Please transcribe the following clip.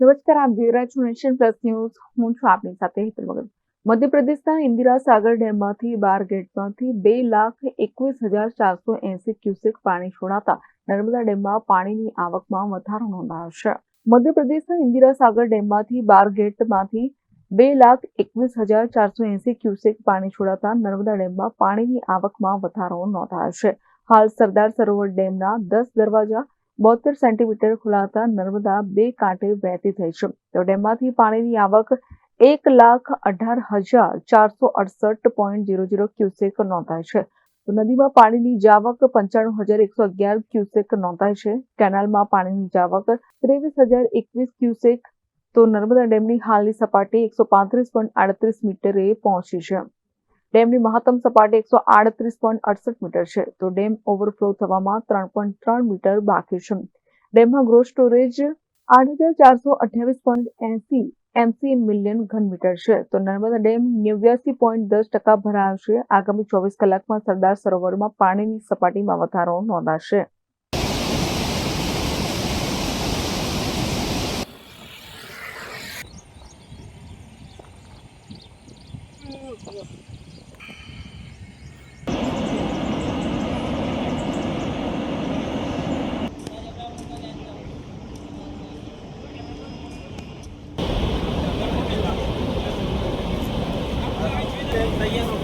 નમસ્કાર, આપ જોઈ રહ્યા છો નેશન પ્લસ ન્યૂઝ. હું છું આપની સાથે હેતલ મગર મધ્યપ્રદેશના ઇન્દિરા સાગર ડેમમાંથી બાર ગેટમાંથી બે લાખ એકવીસ હજાર ચારસો એસી ક્યુસેક પાણી છોડાતા નર્મદા ડેમમાં પાણીની આવકમાં વધારો નોંધાયો છે. મધ્યપ્રદેશના ઇન્દિરા સાગર ડેમમાંથી બાર ગેટમાંથી બે લાખ એકવીસ હજાર ચારસો એસી ક્યુસેક પાણી છોડાતા નર્મદા ડેમમાં પાણીની આવકમાં વધારો નોંધાયો છે. હાલ સરદાર સરોવર ડેમના દસ દરવાજા બોતેર સેન્ટીમીટર ખુલાતા નર્મદા બે કાંઠે વહેતી થઈ છે. તો ડેમમાંથી પાણીની આવક એક લાખ અઢાર હજાર ચારસો અડસઠ પોઈન્ટ ઝીરો ઝીરો ક્યુસેક નોંધાય છે. તો નદીમાં પાણીની જાવક પંચાણું હજાર એકસો અગિયાર ક્યુસેક નોંધાય છે. કેનાલમાં પાણીની જાવક ત્રેવીસ હજાર એકવીસ ક્યુસેક. તો નર્મદા ડેમની હાલની સપાટી એકસો પાંત્રીસ પોઈન્ટ આડત્રીસ મીટરે પહોંચી છે. ડેમની મહત્તમ સપાટી એકસો આડત્રીસ પોઈન્ટ અડસઠ મીટર છે. તો ડેમ ઓવરફ્લો થવામાં ત્રણ પોઈન્ટ ત્રણ મીટર બાકી છે. ડેમમાં ગ્રો સ્ટોરેજ આઠ હજાર ચારસો અઠ્યાવીસ પોઈન્ટ એસી એમસી મિલિયન ઘન મીટર છે. તો નર્મદા ડેમ નેવ્યાસી પોઈન્ટ દસ ટકા ભરાયો છે આગામી ચોવીસ કલાકમાં સરદાર સરોવરમાં પાણીની સપાટીમાં વધારો નોંધાશે. 的耶稣。